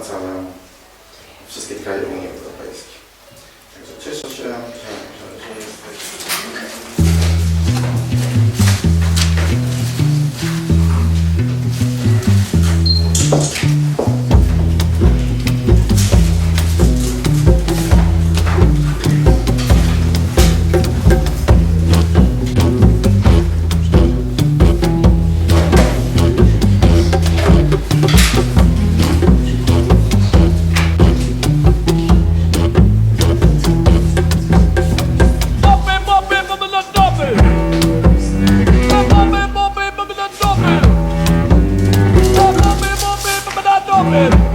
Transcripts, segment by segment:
i na wszystkie kraje Unii Europejskiej. Także cieszę się, Amen.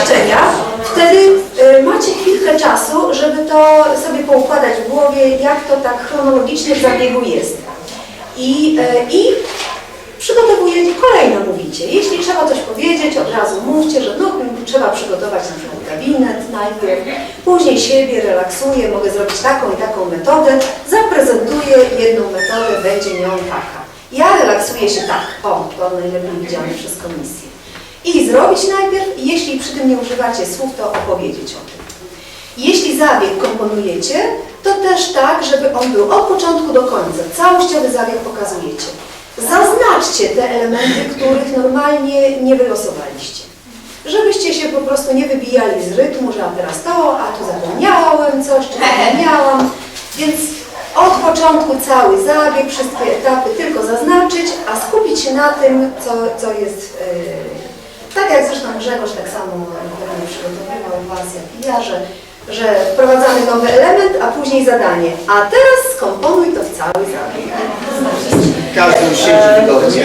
Pomieszczenia. Wtedy y, macie chwilkę czasu, żeby to sobie poukładać w głowie, jak to tak chronologicznie w zabiegu jest. I, y, i przygotowujecie, kolejno mówicie. Jeśli trzeba coś powiedzieć, od razu mówcie, że no, trzeba przygotować na przykład gabinet najpierw, później siebie relaksuję, mogę zrobić taką i taką metodę, zaprezentuję jedną metodę, będzie nią taka. Ja relaksuję się tak, o, to najlepiej widziane przez komisję. I zrobić najpierw, jeśli przy tym nie używacie słów, to opowiedzieć o tym. Jeśli zabieg komponujecie, to też tak, żeby on był od początku do końca. Całościowy zabieg pokazujecie. Zaznaczcie te elementy, których normalnie nie wylosowaliście. Żebyście się po prostu nie wybijali z rytmu, że a teraz to, a tu zapomniałem coś, czy zapomniałam. Więc od początku cały zabieg, wszystkie etapy tylko zaznaczyć, a skupić się na tym, co, co jest, yy, tak jak zresztą Grzegorz tak samo przygotowywał Was, jak ja, że, że wprowadzamy nowy element, a później zadanie. A teraz skomponuj to w cały zabieg. Każdy już siedzi wygodnie.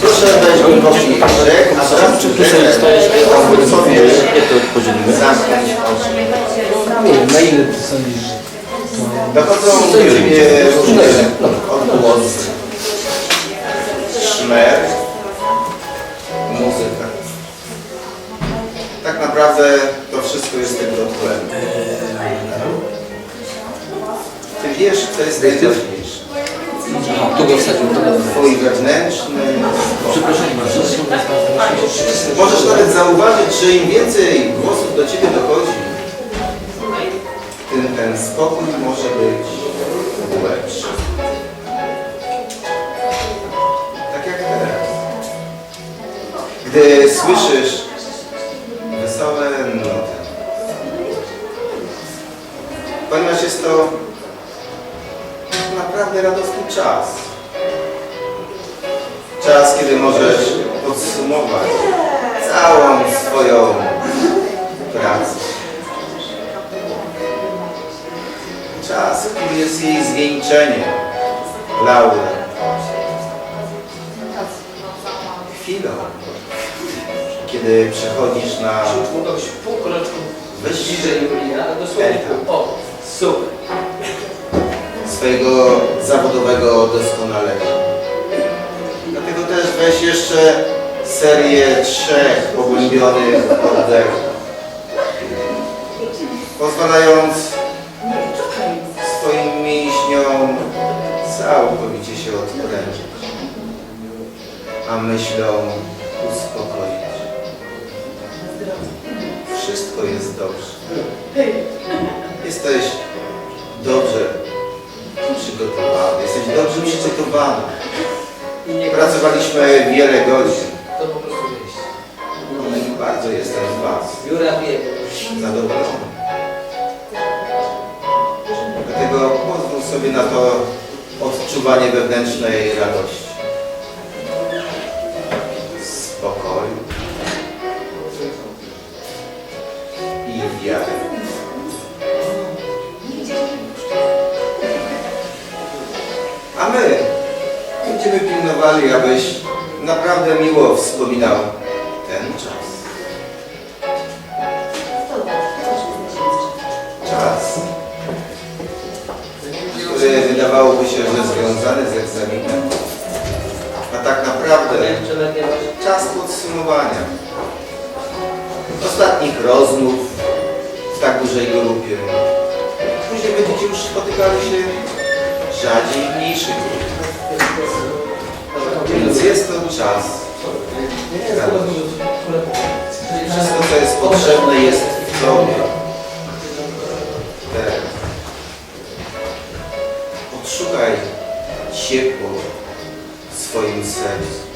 Proszę weź głęboki wdech, a teraz pozwól sobie zamknąć. Na ile ty sądzisz, że Dochodzą do Ciebie różne odgłosy. Szmer, muzyka. Tak naprawdę to wszystko jest tylko tłem. Ty wiesz, co jest najważniejsze. Aha, tu go wsadził. Twój wewnętrzny. Przepraszam bardzo. Możesz nawet zauważyć, że im więcej głosów do Ciebie dochodzi, tym ten spokój może być głębszy. Gdy słyszysz wesołe nuty, ponieważ jest to naprawdę radosny czas. Czas, kiedy możesz podsumować całą swoją pracę. Czas, który jest jej zwieńczeniem, laury. Chwilą, kiedy przechodzisz na Pół kroczku wyższy ale dosłownie etap O, super. swojego zawodowego doskonalenia. Dlatego też weź jeszcze serię trzech pogłębionych oddechów, pozwalając swoim mięśniom całkowicie się odprężyć, a myślą Wszystko jest dobrze. Jesteś dobrze przygotowany, jesteś dobrze przygotowany. Pracowaliśmy wiele godzin. To po prostu wyjść. No i bardzo jestem z Was Biura biegu. zadowolony. Dlatego pozwól sobie na to odczuwanie wewnętrznej radości, pilnowali, abyś naprawdę miło wspominał ten czas. Czas, który wydawałoby się, że związany z egzaminem, a tak naprawdę czas podsumowania. Ostatnich rozmów w tak dużej grupie. Później będziecie już spotykali się rzadziej w mniejszych grupach. Więc jest to czas. Wszystko, co jest potrzebne, jest w Tobie. Teraz. Odszukaj ciepło w swoim sercu.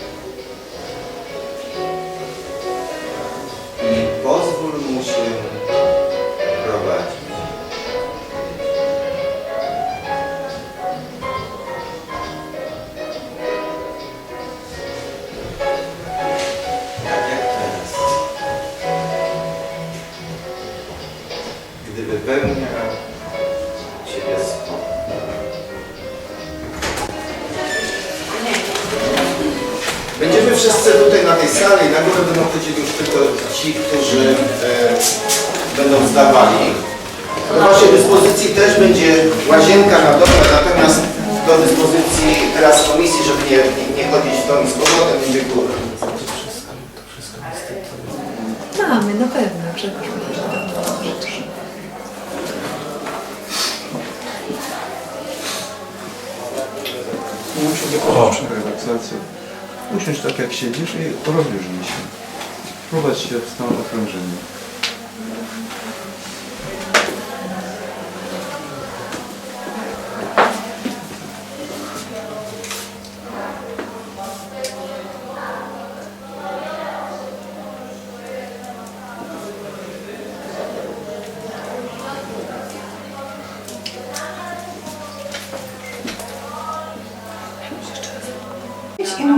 Będą zdawali. Do Waszej dyspozycji też będzie łazienka na dole, natomiast do dyspozycji teraz komisji, żeby nie, nie, nie chodzić w i z powrotem, będzie góra. Mamy, na pewno, że Musi być konieczna relaksacja. Usiądź tak jak siedzisz i rozluźnij się. Wprowadź się w stan okrążenia.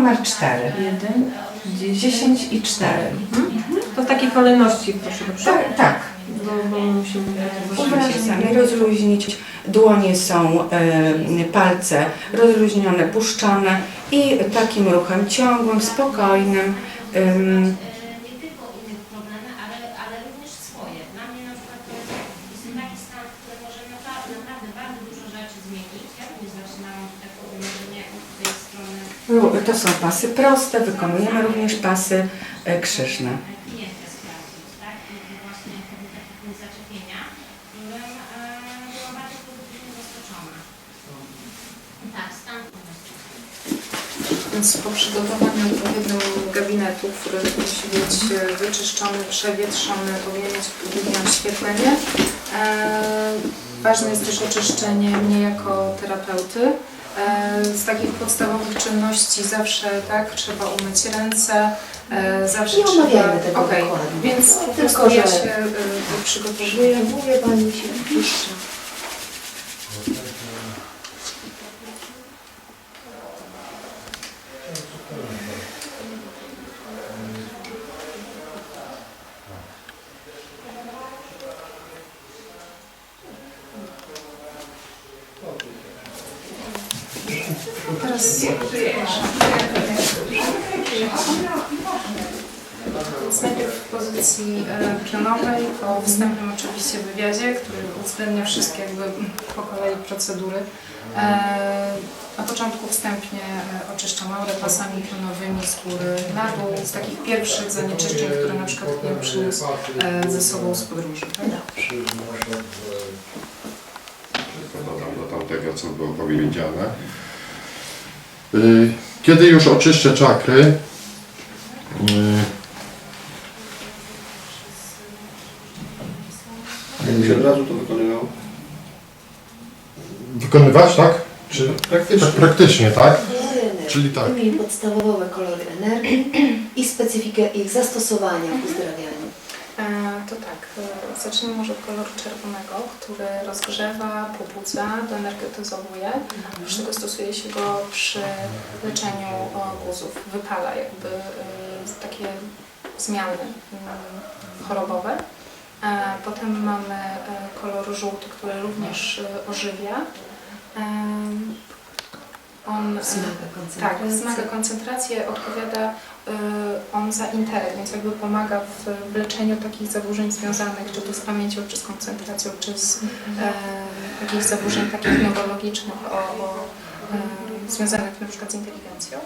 Numer 4. 1, 10, 10 i 4. To w takiej kolejności proszę dobrze? Tak, tak. Bo, bo musimy Uważnie rozluźnić. Dłonie są, palce rozluźnione, puszczane i takim ruchem ciągłym, spokojnym. ym, nie tylko innych problemy, ale, ale również swoje. Dla mnie na przykład to jest, jest to taki stan, który może napra- naprawdę bardzo dużo rzeczy zmienić. Ja również zaczynałam tak ułożenie od tej strony ru- to są pasy proste, wykonujemy również pasy krzyżne. e, prostu. Więc po przygotowaniu odpowiedniego gabinetu, który musi być e, wyczyszczony, przewietrzony, powinien mieć odpowiednie oświetlenie. E, ważne jest też oczyszczenie mnie jako terapeuty. E, z takich podstawowych czynności zawsze tak trzeba umyć ręce, e, zawsze Nie trzeba. omawiamy tego Okej, dokładnie. Więc po Tylko, prostu ja że- się e, przygotowuję. Mówię Pani się puszcza. Więc najpierw w pozycji e, pionowej, po wstępnym oczywiście wywiadzie, który uwzględnia wszystkie jakby po kolei procedury. E, na początku wstępnie e, oczyszczam aurę pasami pionowymi z góry na dół, z takich pierwszych zanieczyszczeń, które na przykład klient przyniósł ze sobą z podróży. Tak? dodam do tamtego, co było powiedziane. Kiedy już oczyszczę czakry, y, Jakby się od razu to wykonywało? Wykonywać, tak? Czy Praktycznie. tak praktycznie, tak? Kolory energii. Czyli tak. Wymień podstawowe kolory energii i specyfikę ich zastosowania w uzdrawianiu. E, To tak, e, zacznijmy może od koloru czerwonego, który rozgrzewa, pobudza, doenergetyzowuje. Oprócz tego stosuje się go przy leczeniu guzów, wypala jakby e, takie zmiany mm, chorobowe. Potem mamy e, kolor żółty, który również ożywia. On tak, koncentrację. wzmaga koncentrację, odpowiada y, on za interek, więc jakby pomaga w, leczeniu takich zaburzeń związanych czy to z pamięcią, czy z koncentracją, czy z e, jakichś zaburzeń takich neurologicznych o, o, e, związanych na przykład z inteligencją.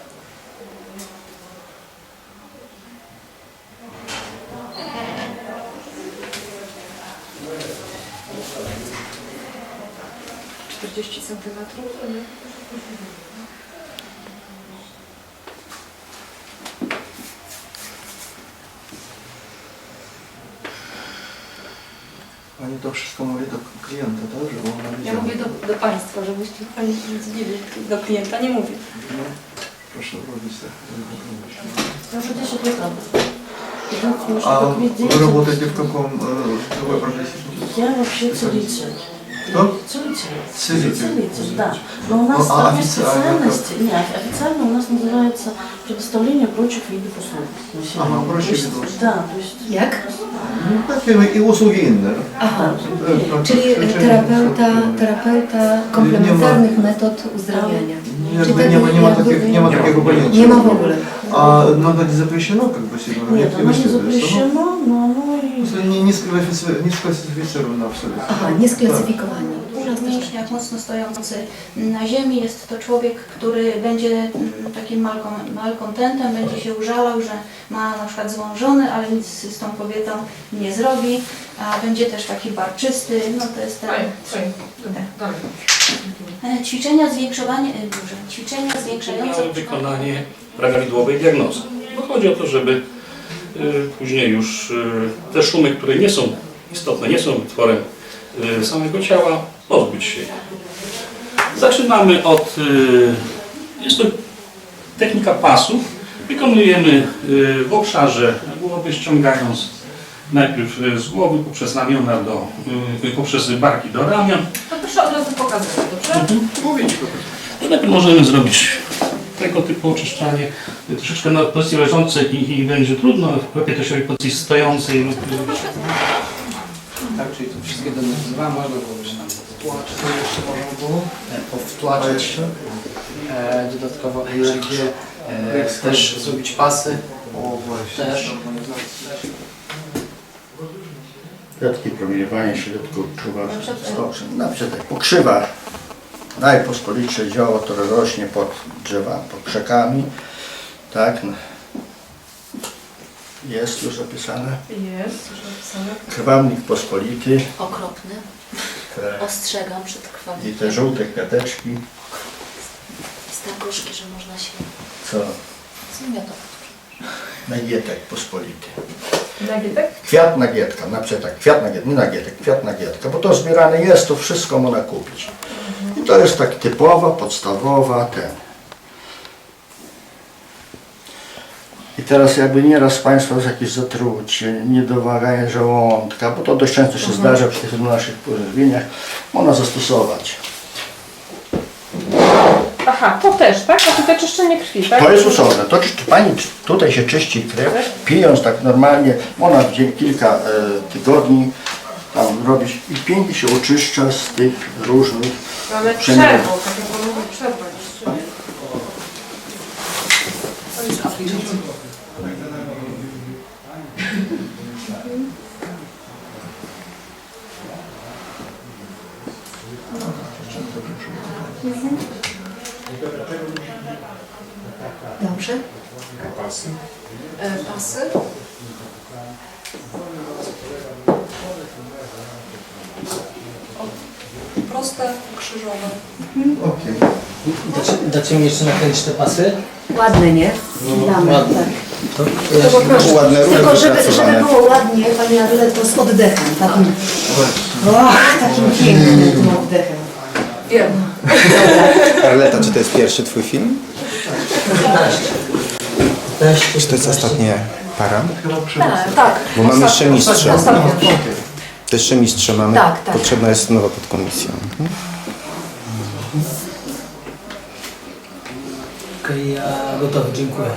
30 сантиметров. Они так шестому ряду клиента, да, же? Он Я говорю до, до панства живу, они сидели до клиента, они мовят. Ну, прошу, вроде все. Ну, я уже ты лет работаю. А вы работаете в каком э, профессии? Я вообще целитель. Кто? Целитель. Целитель. Целитель, да. Но у нас Ну, а разные официально специальности. Нет, официально у нас называется предоставление прочих видов услуг. Ага, прочих То есть, видов услуг. Да, то есть... Jak? Ну, takie i usługi inne. Aha, E, czyli czy- czy- terapeuta, terapeuta komplementarnych metod uzdrawiania. Jakby Czyli nie ma, nie ma, jakby- takiego, nie ma takiego pojęcia. Nie ma w ogóle. А надо не запрещено, как бы себе Нет, оно не запрещено, но nie, nie, sklasyfikowa- nie sklasyfikowano absolutnie. Aha, niesklasyfikowani. Tak. Tak. Dużo w mięśniach tak mocno stojący na ziemi. Jest to człowiek, który będzie mm, takim malkom- malkontentem, będzie się użalał, że ma na przykład złą żonę, ale nic z tą kobietą nie zrobi. A będzie też taki barczysty, no to jest ten... Fajnie. Dobra, e, Ćwiczenia zwiększowanie, e, ćwiczenia zwiększające... wykonanie prawidłowej diagnozy. Bo chodzi o to, żeby później już y, te szumy, które nie są istotne, nie są wytworem y, samego ciała, pozbyć się. Zaczynamy od, y, jest to technika pasów. Wykonujemy y, w obszarze głowy, ściągając najpierw y, z głowy poprzez ramiona do, y, poprzez barki do ramion. To proszę od razu pokazać, dobrze? Mówić To najpierw możemy zrobić tego typu oczyszczanie troszeczkę na pozycji leżącej i, i będzie trudno, lepiej to się robi w pozycji stojącej lub Tak, czyli to wszystkie dwa można było tam jeszcze można było? e, powtłaczać, e, dodatkowo energię, e, też zrobić pasy. O właśnie. Też. Kwiatki, promieniowanie się tylko odczuwa stoczem. Na przykład pokrzywa najpospolitsze zioło, które rośnie pod drzewami, pod krzakami. Tak. Jest już zapisane. Jest, już napisane. Krwawnik pospolity Okropny. te, Ostrzegam przed krwawieniem. i te żółte kwiateczki, Jest tak gorzkie, że można się co zmiotować. nagietek pospolity. Nagietek? Kwiat nagietka, na przykład tak, kwiat nagietka, nie nagietek, kwiat nagietka, bo to zbierane jest, to wszystko można kupić. To jest tak typowa, podstawowa ten. I teraz jakby nieraz Państwo z jakieś zatrucie, niedowaganie żołądka, bo to dość często się zdarza przy tych naszych pożywieniach, można zastosować. Aha, to też, tak? A tutaj czyszczenie krwi, tak? To jest osobne. To czy, czy Pani tutaj się czyści krew, pijąc tak normalnie, ona w dzień kilka e, tygodni tam robić i pięknie się oczyszcza z tych różnych Przemian. przerwą, tak jak Pan mówi, przerwa jeszcze. To jest aplikacja. Dobrze? E, pasy. Proste, krzyżowe. Okej. Dacie, dacie mi jeszcze nakręcić te pasy? Ładne, nie? Damy, Ładne. tak. To poproszę. Ładne Tylko żeby, żeby wypracowane. było ładnie, Pani Arleto, z oddechem, takim, och, takim pięknym oddechem. Wiem. Arleta, czy to jest pierwszy twój film? Czy to jest ostatnia para? Tak, tak. Bo mamy jeszcze mistrza. Ostatnio. To jeszcze mistrza mamy. Tak, tak. Potrzebna jest nowa podkomisja. Mhm. Okej, ja gotowy, dziękuję.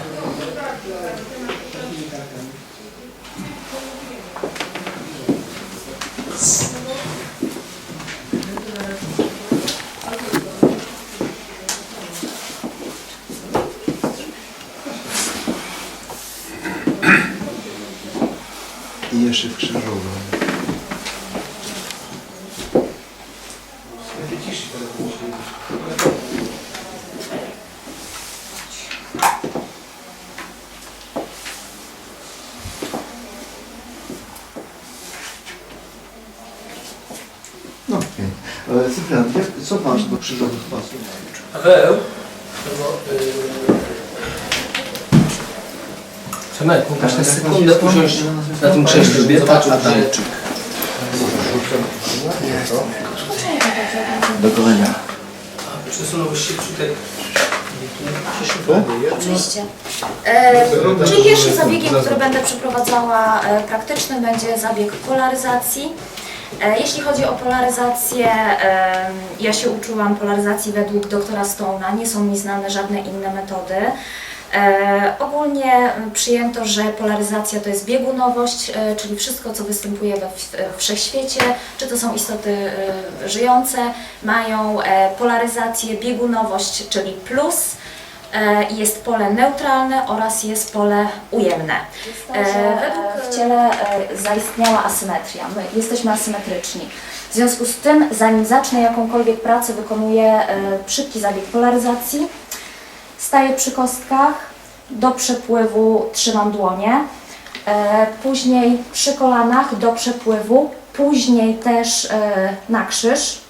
I jeszcze w krzyżowym. No okej. Ale Cyprian, jak, co masz do krzyżowych pasów? Paweł, to, yy... Przemek, mógł na sekundę usiąść na tym krześle, gdzie... Adamczyk. Do golenia. Przesunąłeś się tutaj... Oczywiście. E, czyli pierwszym zabiegiem, który będę przeprowadzała e, praktyczny będzie zabieg polaryzacji. E, jeśli chodzi o polaryzację, ja się uczyłam polaryzacji według doktora Stone'a, nie są mi znane żadne inne metody. E, ogólnie przyjęto, że polaryzacja to jest biegunowość, e, czyli wszystko, co występuje we wszechświecie, czy to są istoty żyjące, mają polaryzację, biegunowość, czyli plus, jest pole neutralne oraz jest pole ujemne. E, według w ciele e, zaistniała asymetria. My jesteśmy asymetryczni. W związku z tym, zanim zacznę jakąkolwiek pracę, wykonuję e, szybki zabieg polaryzacji. Staję przy kostkach, do przepływu trzymam dłonie, e, później przy kolanach do przepływu, później też e, na krzyż,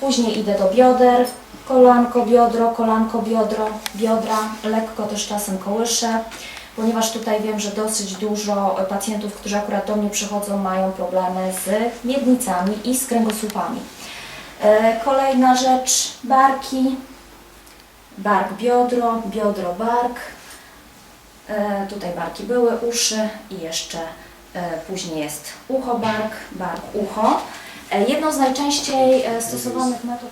później idę do bioder, kolanko, biodro, kolanko, biodro, biodra, lekko też czasem kołyszę, ponieważ tutaj wiem, że dosyć dużo pacjentów, którzy akurat do mnie przychodzą, mają problemy z miednicami i z kręgosłupami. E, Kolejna rzecz, barki, bark, biodro, biodro, bark. E, tutaj barki były, uszy i jeszcze e, później jest ucho, bark, bark, ucho. Jedną z najczęściej stosowanych metod...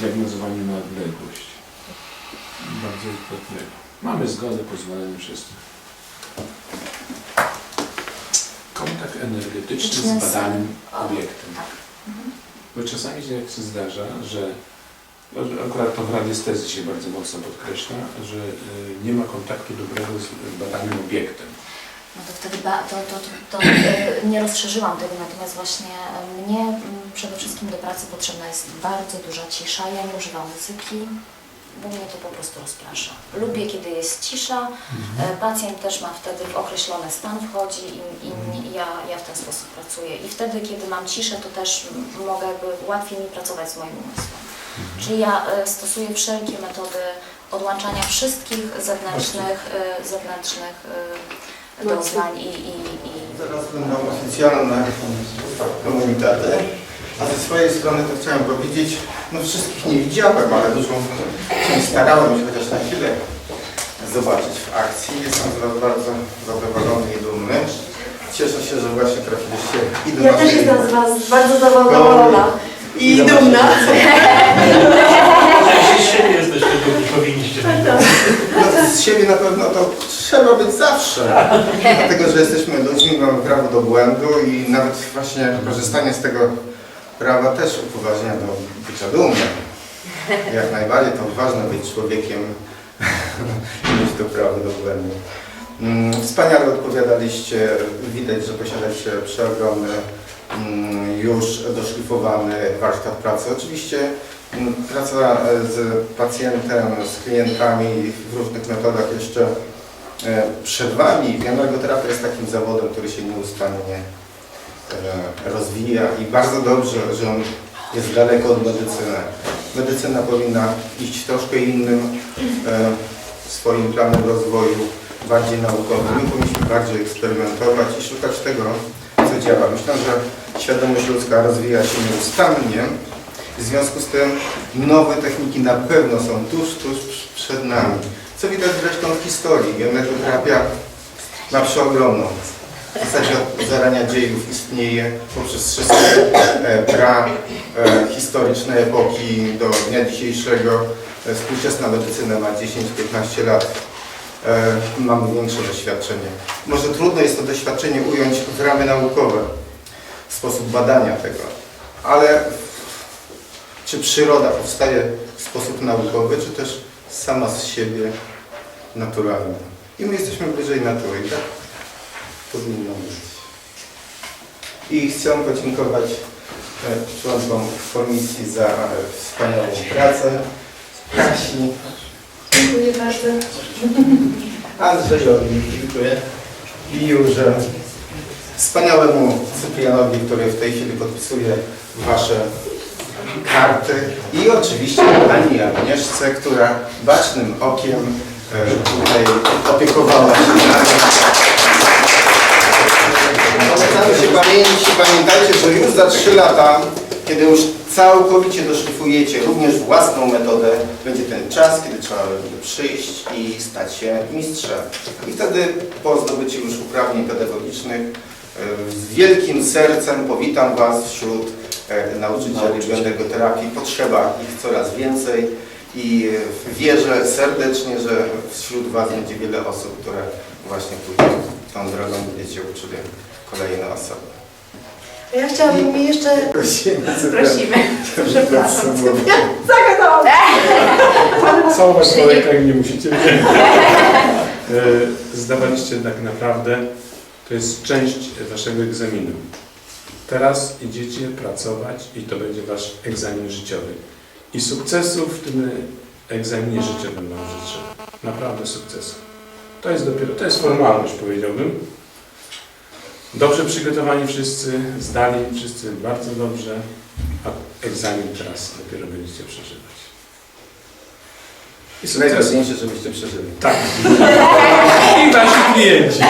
diagnozowanie na odległość. Bardzo istotnego. Mamy zgodę, pozwolenie wszystkich. Kontakt energetyczny z badaniem obiektem. Bo czasami się jak się zdarza, że akurat to w radiestezji się bardzo mocno podkreśla, że y, nie ma kontaktu dobrego z badaniem obiektem. No to wtedy ba, to, to, to, to e, nie rozszerzyłam tego, natomiast właśnie e, mnie przede wszystkim do pracy potrzebna jest bardzo duża cisza. Ja nie używam muzyki, bo mnie to po prostu rozprasza. Lubię, kiedy jest cisza. E, Pacjent też ma wtedy w określony stan wchodzi i, i mnie- ja, ja w ten sposób pracuję. I wtedy, kiedy mam ciszę, to też mogę jakby łatwiej mi pracować z moim umysłem. Czyli ja e, stosuję wszelkie metody odłączania wszystkich zewnętrznych, e, zewnętrznych e, doznań i, i, i Zaraz będą oficjalne komunikaty. A ze swojej strony to chciałem powiedzieć, no wszystkich nie widziałem, ale dużo się starałem się chociaż na chwilę zobaczyć w akcji. Jestem z Was bardzo zadowolony i dumny. Cieszę się, że właśnie trafiliście i do Ja naszej też jestem z Was bardzo zadowolona i dumna. Z siebie jesteś tego, nie powinniście być. No, z siebie na pewno to trzeba być zawsze. Dlatego, że jesteśmy ludźmi, mamy prawo do błędu i nawet właśnie korzystanie z tego prawa też upoważnia do bycia dumnym. Jak najbardziej to ważne być człowiekiem i mieć to prawo do błędu. Mm, Wspaniale odpowiadaliście. Widać, że posiadacie przeogromny, mm, już doszlifowany warsztat pracy. Oczywiście mm, praca z pacjentem, z klientami w różnych metodach jeszcze e, przed Wami. Energoterapia jest takim zawodem, który się nieustannie rozwija i bardzo dobrze, że on jest daleko od medycyny. Medycyna powinna iść troszkę innym e, swoim planem rozwoju bardziej naukowym. My powinniśmy bardziej eksperymentować i szukać tego, co działa. Myślę, że świadomość ludzka rozwija się nieustannie. W związku z tym nowe techniki na pewno są tuż, tuż przed nami. Co widać zresztą w historii. Genetoterapia ma przeogromną. W zasadzie od zarania dziejów istnieje poprzez wszystkie e, pra e, historyczne epoki do dnia dzisiejszego. E, Współczesna medycyna ma 10-15 lat. Mamy większe doświadczenie. Może trudno jest to doświadczenie ująć w ramy naukowe, w sposób badania tego, ale czy przyroda powstaje w sposób naukowy, czy też sama z siebie naturalnie. I my jesteśmy bliżej natury, tak powinno być. I chcę podziękować e, członkom komisji za e, wspaniałą pracę. Kasi, Dziękuję bardzo. Andrzejowi, dziękuję. I Jurze, wspaniałemu Cyprianowi, który w tej chwili podpisuje Wasze karty. I oczywiście Ani Agnieszce, która bacznym okiem e, tutaj opiekowała się nami. Pamiętajcie, że już za 3 lata, kiedy już całkowicie doszlifujecie również własną metodę, będzie ten czas, kiedy trzeba będzie przyjść i stać się mistrzem. I wtedy po zdobyciu już uprawnień pedagogicznych e, z wielkim sercem powitam Was wśród e, nauczycieli błędnego terapii. Potrzeba ich coraz więcej i e, wierzę serdecznie, że wśród Was będzie wiele osób, które właśnie pójdą tą drogą, będziecie uczyli kolejne osoby. Ja chciałabym jeszcze... Prosimy. Prosimy. Przepraszam. Zagadałam. Całować człowieka i nie musicie. E, Zdawaliście tak naprawdę, to jest część waszego egzaminu. Teraz idziecie pracować i to będzie wasz egzamin życiowy. I sukcesów w tym egzaminie życiowym wam życzę. Naprawdę sukcesu. To jest dopiero, to jest formalność powiedziałbym. Dobrze przygotowani wszyscy, zdali wszyscy bardzo dobrze, a egzamin teraz dopiero będziecie przeżywać. I najważniejsze, żebyście przeżyli. Tak. I nasi klienci.